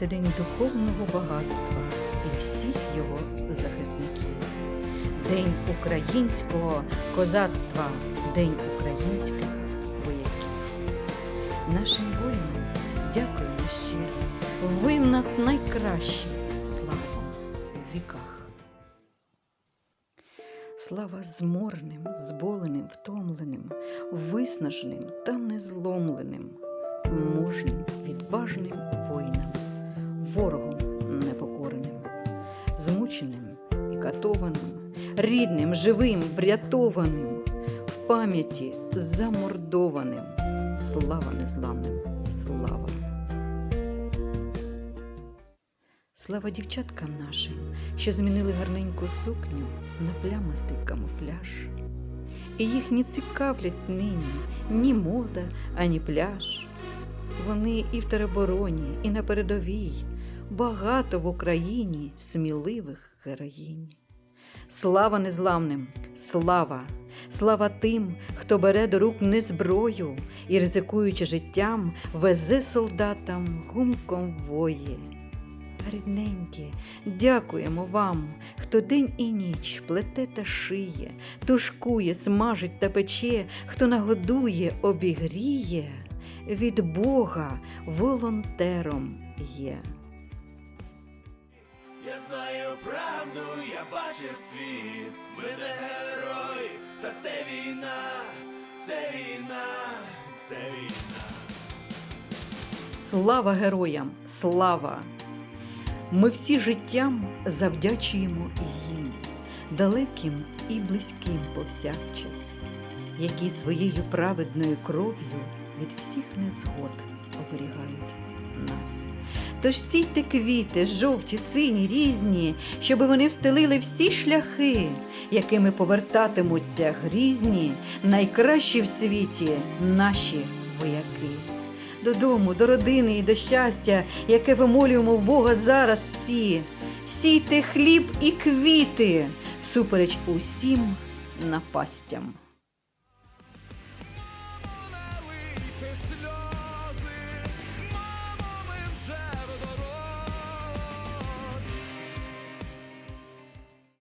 Це день духовного багатства і всіх його захисників. День українського козацтва, День українських вояків. Нашим воїнам дякуємо щиро. Ви в нас найкращі. Слава в віках. Слава зморним, зболеним, втомленим, виснаженим та незломленим, мужнім, відважним воїнам, ворогом непокореним, змученим і катованим, рідним, живим, врятованим, в пам'яті замордованим. Слава незламним, слава! Слава дівчаткам нашим, що змінили гарненьку сукню на плямастий камуфляж. І їх не цікавлять нині ні мода, ані пляж. Вони і в теробороні, і на передовій, багато в Україні сміливих героїнь. Слава незламним, слава, слава тим, хто бере до рук не зброю і, ризикуючи життям, везе солдатам гумком воє. Рідненькі, дякуємо вам, хто день і ніч плете та шиє, тушкує, смажить та пече, хто нагодує, обігріє, від Бога волонтером є. Знаю правду, я бачив світ. Ми не герої, та це війна, це війна, це війна. Слава героям! Слава! Ми всі життям завдячуємо їм, далеким і близьким повсякчас, які своєю праведною кров'ю від всіх незгод оберігають. Тож сійте квіти, жовті, сині, різні, щоби вони встелили всі шляхи, якими повертатимуться грізні, найкращі в світі наші вояки. Додому, до родини і до щастя, яке вимолюємо в Бога зараз всі. Сійте хліб і квіти всупереч усім напастям.